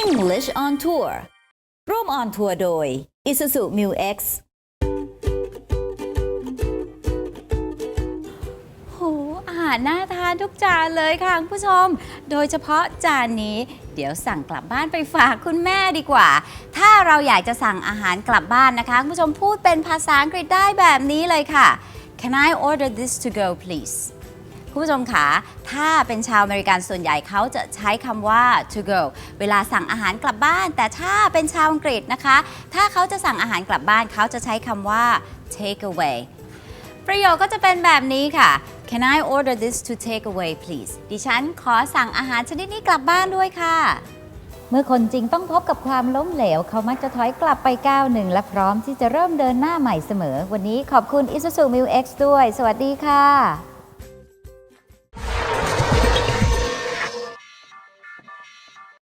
English on Tour ร่วมออนทัวร์โดย Isuzu Mu X โหอาหารน่าทานทุกจานเลยค่ะคุณผู้ชม โดยเฉพาะจานนี้ เดี๋ยวสั่งกลับบ้านไปฝากคุณแม่ดีกว่า ถ้าเราอยากจะสั่งอาหารกลับบ้านนะคะคุณผู้ชมพูดเป็นภาษาอังกฤษได้แบบนี้เลยค่ะ Can I order this to go please คุณผู้ชมคะถ้าเป็นชาวอเมริกันส่วนใหญ่เขาจะใช้คำว่า to go เวลาสั่งอาหารกลับบ้าน แต่ถ้าเป็นชาวอังกฤษนะคะ ถ้าเขาจะสั่งอาหารกลับบ้าน เขาจะใช้คำว่า take away ประโยคก็จะเป็นแบบนี้ค่ะ Can I order this to take away please ดิฉันขอสั่งอาหารชนิดนี้กลับบ้านด้วยค่ะ เมื่อคนจริงต้องพบกับความล้มเหลว เขามักจะถอยกลับไปก้าวหนึ่งและพร้อมที่จะเริ่มเดินหน้าใหม่เสมอ วันนี้ขอบคุณ Isuzu Mu X ด้วย สวัสดีค่ะ